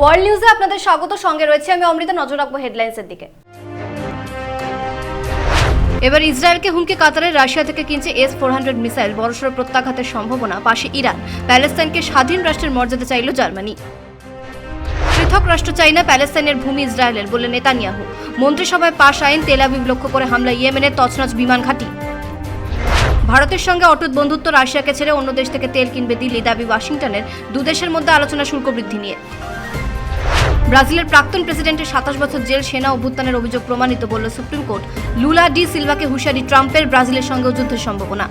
World নিউজে আপনাদের স্বাগত। সঙ্গে রয়েছে আমি অমৃতা। নজর রাখব হেডলাইন্সের দিকে। এবার ইসরায়েলকে হুমকি কাতারের রাশিয়া থেকে কিনছে এস ফোর হান্ড্রেড মিসাইল, বড়সড় প্রত্যাঘাতের সম্ভাবনা। পাশে ইরান, প্যালেস্তাইনকে স্বাধীন রাষ্ট্রের মর্যাদা চাইল জার্মানি। পৃথক রাষ্ট্র চাই না প্যালেস্তাইনের ভূমি ইসরায়েলের, বলে নেতানিয়াহু। মন্ত্রিসভায় পাশ আইন, তেল আবিব লক্ষ্য করে হামলা ইয়েমেনের তছনছ বিমান ঘাঁটি। ভারতের সঙ্গে অটুট বন্ধুত্ব রাশিয়াকে ছেড়ে অন্য দেশ থেকে তেল কিনবে দিল্লি, দাবি ওয়াশিংটনের। দু দেশের মধ্যে আলোচনা শুল্ক বৃদ্ধি নিয়ে। ব্রাজিলের প্রাক্তন প্রেসিডেন্টের সাতাশ বছর জেল, সেনা অভ্যুত্থানের অভিযোগ প্রমাণিত বলল সুপ্রিম কোর্ট। লুলা ডি সিলভাকে হুশিয়ারি ট্রাম্পের ব্রাজিলের সঙ্গেও যুদ্ধের সম্ভাবনা।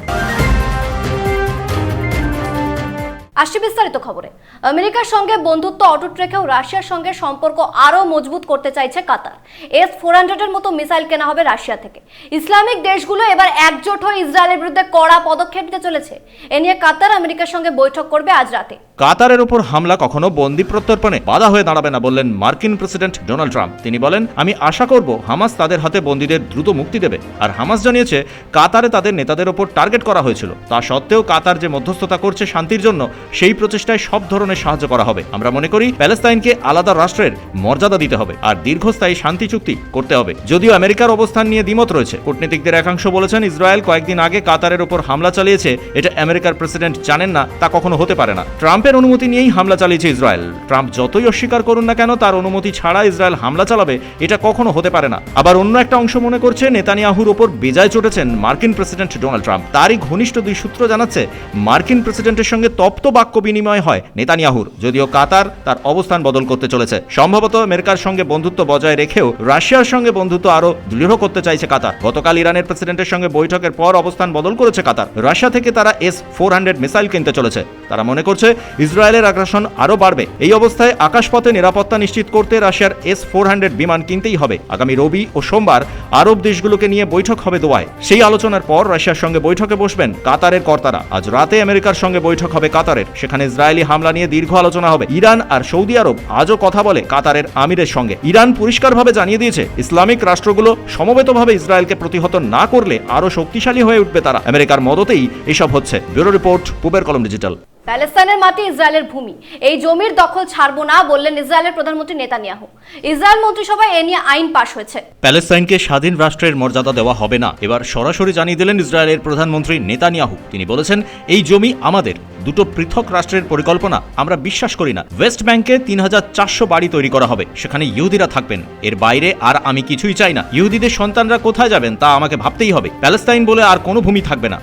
আসছে বিস্তারিত খবরে। আমেরিকার সঙ্গে বন্ধুত্ব অটুট রেখেও রাশিয়ার সঙ্গে সম্পর্ক আরও মজবুত করতে চাইছে কাতার। এস ফোর হান্ড্রেডের মতো মিসাইল কেনা হবে রাশিয়া থেকে। ইসলামিক দেশগুলো এবার একজোট হয়ে ইসরায়েলের বিরুদ্ধে কড়া পদক্ষেপ নিতে চলেছে। এ নিয়ে কাতার আমেরিকার সঙ্গে বৈঠক করবে আজ রাতে। কাতারের ওপর হামলা কখনো বন্দি প্রত্যর্পণে বাধা হয়ে দাঁড়াবে না বললেন মার্কিন প্রেসিডেন্ট ডোনাল্ড ট্রাম্প। তিনি বলেন, আমি আশা করব হামাস তাদের হাতে বন্দীদের দ্রুত মুক্তি দেবে। আর হামাস জানিয়েছে, কাতারে তাদের নেতাদের ওপর টার্গেট করা হয়েছিল। তা সত্ত্বেও কাতার যে মধ্যস্থতা করছে শান্তির জন্য সেই প্রচেষ্টায় সব ধরনের সাহায্য করা হবে। আমরা মনে করি প্যালেস্তাইনকে আলাদা রাষ্ট্রের মর্যাদা দিতে হবে আর দীর্ঘস্থায়ী শান্তি চুক্তি করতে হবে। যদিও আমেরিকার অবস্থান নিয়ে দ্বিমত রয়েছে, কূটনীতিকদের একাংশ বলেছেন ইসরায়েল কয়েকদিন আগে কাতারের ওপর হামলা চালিয়েছে, এটা আমেরিকার প্রেসিডেন্ট জানেন না, তা কখনো হতে পারে না। ট্রাম্পের অনুমতি নিয়েই হামলা চালিয়েছে ইসরায়েল। ট্রাম্প যতই অস্বীকার করুন না কেন, তার অনুমতি ছাড়া ইসরায়েল হামলা চালাবে, এটা কখনো হতে পারে না। আবার অন্য একটা অংশ মনে করছে, নেতানিয়াহুর ওপর বেজায় চটেছেন মার্কিন প্রেসিডেন্ট ডোনাল্ড ট্রাম্প। তারই ঘনিষ্ঠ দুই সূত্র জানাচ্ছে, মার্কিন প্রেসিডেন্টের সঙ্গে তপ্ত বাক্য বিনিময় হয় নেতানিয়াহুর, যদিও কাতার তার অবস্থান বদল করতে চলেছে। সম্ভবত আমেরিকার সঙ্গে বন্ধুত্ব বজায় রেখেও রাশিয়ার সঙ্গে বন্ধুত্ব আরও দৃঢ় করতে চাইছে কাতার। গতকাল ইরানের প্রেসিডেন্টের সঙ্গে বৈঠকের পর অবস্থান বদল করেছে কাতার। রাশিয়া থেকে তারা এস ফোর হান্ড্রেড মিসাইল কিনতে চলেছে। তারা মনে করছে ইসরায়েলের আগ্রাসন আরও বাড়বে। এই অবস্থায় আকাশপথে নিরাপত্তা নিশ্চিত করতে রাশিয়ার এস ফোর হান্ড্রেড বিমান কিনতেই হবে। আগামী রবি ও সোমবার আরব দেশগুলোকে নিয়ে বৈঠক হবে দোয়ায়। সেই আলোচনার পর রাশিয়ার সঙ্গে বৈঠকে বসবেন কাতারের কর্তারা। আজ রাতে আমেরিকার সঙ্গে বৈঠক হবে কাতারের। সেখানে ইসরায়েলি হামলা নিয়ে দীর্ঘ আলোচনা হবে। ইরান আর সৌদি আরব আজও কথা বলে কাতারের আমিরের সঙ্গে। ইরান পরিষ্কারভাবে জানিয়ে দিয়েছে, ইসলামিক রাষ্ট্রগুলো সমবেতভাবে ইসরায়েলকে প্রতিহত না করলে আরও শক্তিশালী হয়ে উঠবে তারা। আমেরিকার মদতেই এসব হচ্ছে। ব্যুরো রিপোর্ট পুবের কলম ডিজিটাল। প্যালেস্তাইনের মাটি ইসরায়েলের ভূমি। এই জমির দখল ছাড়ব না বললেন ইসরায়েলের প্রধানমন্ত্রী নেতানিয়াহু। ইসরায়েল মন্ত্রিসভায় এ নিয়ে আইন পাশ হয়েছে। প্যালেস্তাইনকে স্বাধীন রাষ্ট্রের মর্যাদা দেওয়া হবে না। এবার সরাসরি জানিয়ে দিলেন ইসরায়েলের প্রধানমন্ত্রী নেতানিয়াহু। তিনি বলেছেন এই জমি আমাদের। দুটো পৃথক রাষ্ট্রের পরিকল্পনা আমরা বিশ্বাস করি না। ওয়েস্ট ব্যাংকে তিন হাজার চারশো বাড়ি তৈরি করা হবে। সেখানে ইহুদিরা থাকবেন। এর বাইরে আর আমি কিছুই চাই না। ইহুদিদের সন্তানরা কোথায় যাবেন তা আমাকে ভাবতেই হবে। প্যালেস্তাইন বলে আর কোনো ভূমি থাকবে না।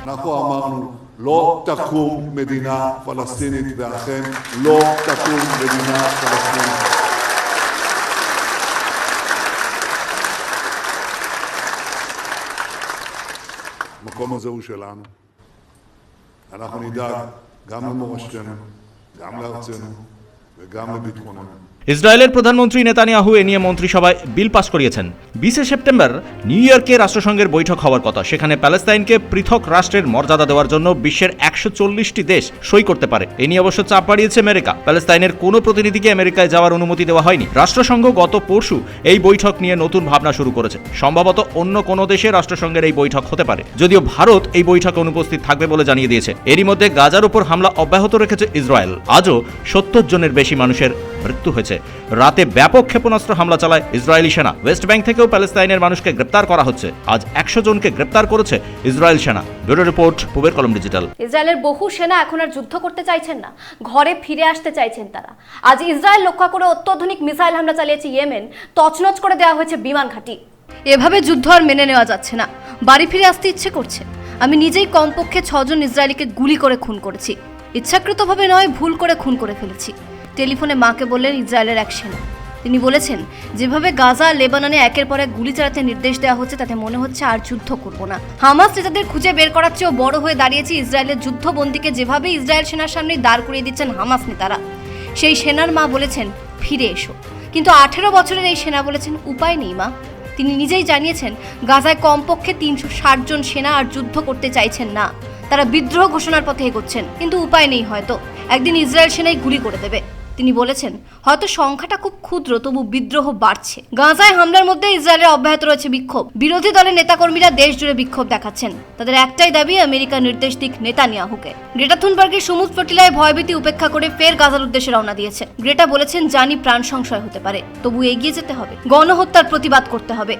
לא תקום מדינה פלסטינית, ואכן לא תקום מדינה פלסטינית. המקום הזה הוא שלנו. אנחנו נדאג גם למורשתנו, גם לארצנו וגם לביטחוננו. ইসরায়েলের প্রধানমন্ত্রী নেতানিয়াহু এ নিয়ে মন্ত্রিসভায় বিল পাস করিয়েছেন। বিশে সেপ্টেম্বর নিউ ইয়র্কে রাষ্ট্রসংঘের বৈঠক হওয়ার কথা। সেখানে প্যালেস্তাইনকে পৃথক রাষ্ট্রের মর্যাদা দেওয়ার জন্য বিশ্বের একশো চল্লিশটি দেশ সই করতে পারে। এ নিয়ে অবশ্য চাপ বাড়িয়েছে আমেরিকা। প্যালেস্তাইনের কোনো প্রতিনিধিকে আমেরিকায় যাওয়ার অনুমতি দেওয়া হয়নি। রাষ্ট্রসংঘ গত পরশু এই বৈঠক নিয়ে নতুন ভাবনা শুরু করেছে। সম্ভবত অন্য কোনো দেশে রাষ্ট্রসংঘের এই বৈঠক হতে পারে। যদিও ভারত এই বৈঠকে অনুপস্থিত থাকবে বলে জানিয়ে দিয়েছে। এরই মধ্যে গাজার উপর হামলা অব্যাহত রেখেছে ইসরায়েল। আজও সত্তর জনের বেশি মানুষের মৃত্যু হয়েছে। রাতে ব্যাপক ক্ষেপণাস্ত্র হামলা চালায় ইসরায়েলি সেনা। ওয়েস্ট ব্যাংক থেকেও প্যালেস্তাইনের মানুষকে গ্রেপ্তার করা হচ্ছে। আজ একশো জনকে গ্রেপ্তার করেছে ইসরায়েল সেনা। ব্যুরো রিপোর্ট, পুবের কলম ডিজিটাল। ইসরায়েলের বহু সেনা এখন আর যুদ্ধ করতে চাইছেন না। ঘরে ফিরে আসতে চাইছেন তারা। আজ ইসরায়েল লক্ষ্য করে অত্যাধুনিক মিসাইল হামলা চালিয়েছে ইয়েমেন। তছনছ করে দেওয়া হয়েছে বিমান ঘাঁটি। এভাবে যুদ্ধ আর মেনে নেওয়া যাচ্ছে না। বাড়ি ফিরে আসতে ইচ্ছে করছে। আমি নিজেই কমপক্ষে ছজন ইসরায়েলিকে গুলি করে খুন করেছি। ইচ্ছাকৃতভাবে নয়, ভুল করে খুন করে ফেলেছি। টেলিফোনে মাকে বললেন ইসরায়েলের এক সেনা। তিনি বলেছেন, যেভাবে গাজা লেবাননে একের পর এক গুলি চালাতে নির্দেশ দেওয়া হচ্ছে, তাতে মনে হচ্ছে আর যুদ্ধ করব না। হামাস নেতাদের খুঁজে বের করার চেয়েও বড় হয়ে দাঁড়িয়েছে ইসরায়েলের যুদ্ধবন্দীকে যেভাবে ইসরায়েল সেনার সামনে দাঁড় করিয়ে দিচ্ছেন হামাস নেতারা। সেই সেনার মা বলেছেন, ফিরে এসো। কিন্তু আঠেরো বছরের এই সেনা বলেছেন, উপায় নেই, মা। তিনি নিজেই জানিয়েছেন, গাজায় কমপক্ষে তিনশো ষাট জন সেনা আর যুদ্ধ করতে চাইছেন না। তারা বিদ্রোহ ঘোষণার পথে এগোচ্ছেন, কিন্তু উপায় নেই হয়তো। একদিন ইসরায়েল সেনাই গুলি করে দেবে। তিনি বলেছেন, হয়তো সংখ্যাটা খুব ক্ষুদ্র, তবু বিদ্রোহ বাড়ছে। গাজায় হামলার মধ্যে ইসরায়েলের অব্যাহত রয়েছে বিক্ষোভ। বিরোধী দলের নেতাকর্মীরা দেশ জুড়ে বিক্ষোভ দেখাচ্ছেন। তাদের একটাই দাবি আমেরিকা নির্দেশ দিক নেতানিয়াহুকে। গ্রেটা থুনবার্গের সমুদ্র ফটিলায় ভয়ভীতি উপেক্ষা করে ফের গাজার উদ্দেশ্যে রওনা দিয়েছে। গ্রেটা বলেছেন, জানি প্রাণ সংশয় হতে পারে, তবু এগিয়ে যেতে হবে। গণহত্যার প্রতিবাদ করতে হবে।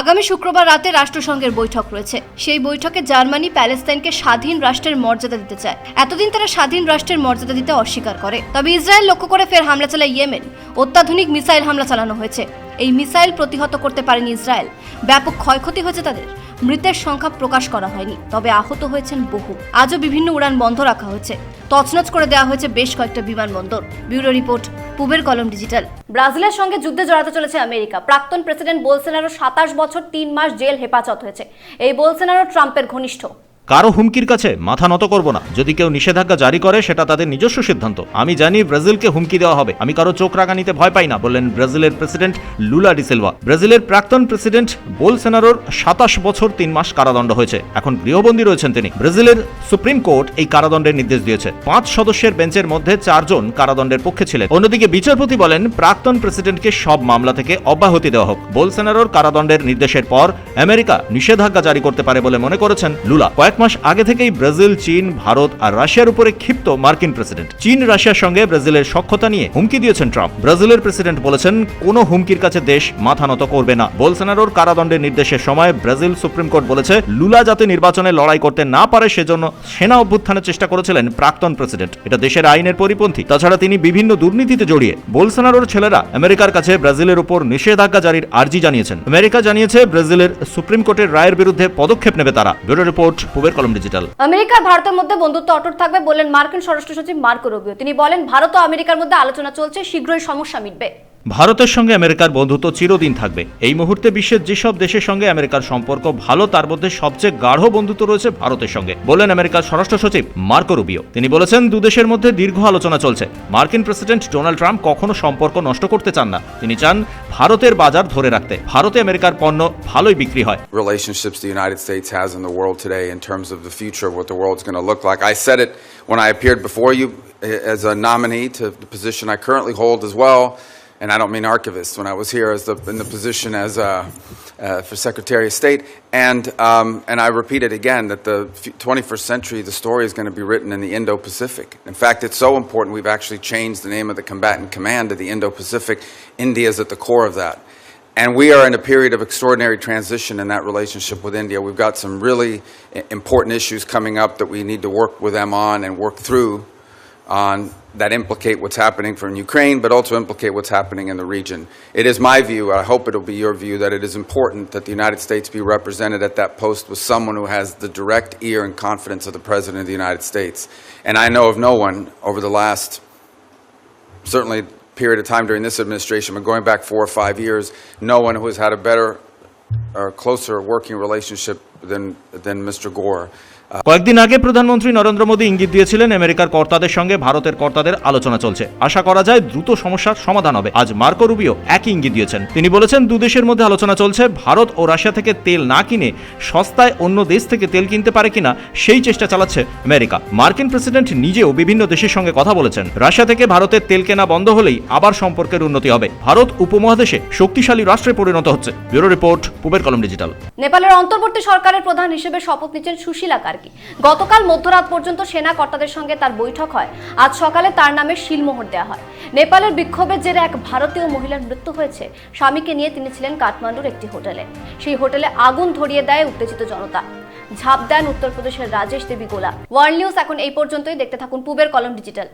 আগামী শুক্রবার রাতে রাষ্ট্রসংঘের বৈঠক রয়েছে। সেই বৈঠকে জার্মানি প্যালেস্তাইনকে স্বাধীন রাষ্ট্রের মর্যাদা দিতে চায়। এতদিন তারা স্বাধীন রাষ্ট্রের মর্যাদা দিতে অস্বীকার করে। তবে ইসরায়েল লক্ষ্য করে ফের হামলা চালায় ইয়েমেন। অত্যাধুনিক মিসাইল হামলা চালানো হয়েছে। এই মিসাইল প্রতিহত করতে পারেনি ইসরায়েল। ব্যাপক ক্ষয়ক্ষতি হয়েছে তাদের। মৃতের সংখ্যা প্রকাশ করা হয়নি, তবে আহত হয়েছেন বহু। আজও বিভিন্ন উড়ান বন্ধ রাখা হয়েছে। তছনছ করে দেওয়া হয়েছে বেশ কয়েকটা বিমানবন্দর। ব্যুরো রিপোর্ট, পুবের কলম ডিজিটাল। ব্রাজিলের সঙ্গে যুদ্ধে জড়াতে চলেছে আমেরিকা। প্রাক্তন প্রেসিডেন্ট বোলসেনারো সাতাশ বছর তিন মাস জেল হেফাজত হয়েছে। এই বোলসেনারো ট্রাম্পের ঘনিষ্ঠ। কারও হুমকির কাছে মাথা নত করব না। যদি কেউ নিষেধাজ্ঞা জারি করে, সেটা তাদের নিজস্ব সিদ্ধান্ত। আমি জানি ব্রাজিলকে হুমকি দেওয়া হবে। আমি কারও চোখ রাগানিতে ভয় পাই না, বললেন ব্রাজিলের প্রেসিডেন্ট লুলা ডিসেলভা ব্রাজিলের প্রাক্তন প্রেসিডেন্ট বোলসেনারোর সাতাশ বছর তিন মাস কারাদণ্ড হয়েছে। এখন গৃহবন্দী রয়েছেন তিনি। ব্রাজিলের সুপ্রিম কোর্ট এই কারাদণ্ডের নির্দেশ দিয়েছে। পাঁচ সদস্যের বেঞ্চের মধ্যে চারজন কারাদণ্ডের পক্ষে ছিলেন। অন্যদিকে বিচারপতি বলেন, প্রাক্তন প্রেসিডেন্টকে সব মামলা থেকে অব্যাহতি দেওয়া হোক। বোলসেনারোর কারাদণ্ডের নির্দেশের পর আমেরিকা নিষেধাজ্ঞা জারি করতে পারে বলে মনে করেছেন লুলা। কয়েক মাস আগে থেকেই ব্রাজিল, চীন, ভারত আর রাশিয়ার উপরে ক্ষিপ্ত মার্কিন প্রেসিডেন্ট। চীন, রাশিয়ার সঙ্গে ব্রাজিলের সক্ষতা নিয়ে হুমকি দিয়েছেন ট্রাম্প। ব্রাজিলের প্রেসিডেন্ট বলেছেন, কোনো হুমকির কাছে দেশ মাথা নত করবে না। বোলসেনারোর কারাদণ্ডের নির্দেশের সময় ব্রাজিল সুপ্রিম কোর্ট বলেছে, লুলা যাতে নির্বাচনে লড়াই করতে না পারে, সেজন্য সেনা অভ্যুত্থানের চেষ্টা করেছিলেন প্রাক্তন প্রেসিডেন্ট। এটা দেশের আইনের পরিপন্থী। তাছাড়া তিনি বিভিন্ন দুর্নীতিতে জড়িয়ে বোলসেনারোর ছেলেরা আমেরিকার কাছে ব্রাজিলের উপর নিষেধাজ্ঞা জারির আর্জি জানিয়েছেন। আমেরিকা জানিয়েছে, ব্রাজিলের সুপ্রিম কোর্টের রায়ের বিরুদ্ধে পদক্ষেপ নেবে তারা। ব্যুরো রিপোর্ট পুবের কলম ডিজিটাল। আমেরিকা ভারতের মধ্যে বন্ধুত্ব অটুট থাকবে বলেন মার্কিন স্বরাষ্ট্র সচিব মার্কো রুবিও। তিনি বলেন, ভারত ও আমেরিকার মধ্যে আলোচনা চলছে, শীঘ্রই সমস্যা মিটবে। ভারতের সঙ্গে আমেরিকার বন্ধুত্ব চিরদিন থাকবে। এই মুহূর্তে বিশ্বের যেসব দেশের সঙ্গে আমেরিকার সম্পর্ক ভালো তার মধ্যে সবচেয়ে গাঢ় বন্ধুত্ব রয়েছে ভারতের সঙ্গে বললেন আমেরিকার স্বরাষ্ট্র সচিব মার্কো রুবিও। তিনি বলেছেন দুদেশের মধ্যে দীর্ঘ আলোচনা চলছে। মার্কিন প্রেসিডেন্ট ডোনাল্ড ট্রাম্প কখনো সম্পর্ক নষ্ট করতে চান না। তিনি চান ভারতের বাজার ধরে রাখতে। ভারতে আমেরিকার পণ্য ভালোই বিক্রি হয়. I eh, as a nominee to the position I currently hold as well, and I don't mean archivist. When I was here as the, in the position as uh, uh, for Secretary of State, and um, and I repeat it again that the 21st century, the story is going to be written in the Indo-Pacific. In fact, it's so important we've actually changed the name of the combatant command to the Indo-Pacific. India is at the core of that. And we are in a period of extraordinary transition in that relationship with India. We've got some really important issues coming up that we need to work with them on and work through on that implicate what's happening from Ukraine, but also implicate what's happening in the region. It is my view, I hope it'll be your view, that it is important that the United States be represented at that post with someone who has the direct ear and confidence of the President of the United States. And I know of no one over the last certainly period of time during this administration, but going back four or five years, no one who has had a better or closer working relationship than, than Mr. Gore. কয়েকদিন আগে প্রধানমন্ত্রী নরেন্দ্র মোদী ইঙ্গিত দিয়েছিলেন, আমেরিকার কর্তাদের সঙ্গে ভারতের কর্তাদের আলোচনা চলছে। আশা করা যায় দ্রুত সমস্যার সমাধান হবে। আজ মার্কো রুবিও একই ইঙ্গিত দিয়েছেন। তিনি বলেছেন দেশের মধ্যে আলোচনা চলছে, ভারত ও রাশিয়া থেকে তেল না কিনে সস্তায় অন্য দেশ থেকে তেল কিনতে পারে কিনা সেই চেষ্টা চালাচ্ছে আমেরিকা। মার্কিন প্রেসিডেন্ট নিজেও বিভিন্ন দেশের সঙ্গে কথা বলেছেন। রাশিয়া থেকে ভারতের তেল কেনা বন্ধ হলেই আবার সম্পর্কের উন্নতি হবে। ভারত উপমহাদেশে শক্তিশালী রাষ্ট্রে পরিণত হচ্ছে। ব্যুরো রিপোর্ট, পুবের কলম ডিজিটাল। নেপালের অন্তর্বর্তী সরকারের প্রধান হিসেবে শপথ নিচ্ছেন সুশীলা কার্কি। গতকাল মধ্যরাত পর্যন্ত সেনা কর্তাদের সঙ্গে তার বৈঠক হয়। আজ সকালে তার নামে শিলমোহর দেওয়া হয়। নেপালের বিক্ষোভের জেরে এক ভারতীয় মহিলার মৃত্যু হয়েছে। স্বামীকে নিয়ে তিনি ছিলেন কাঠমান্ডুর একটি হোটেলে। সেই হোটেলে আগুন ধরিয়ে দেয় উত্তেজিত জনতা। ঝাঁপ দেন উত্তরপ্রদেশের রাজেশ দেবী গোলা। ওয়ার্ল্ড নিউজ এখন এই পর্যন্তই। দেখতে থাকুন পুবের কলম ডিজিটাল।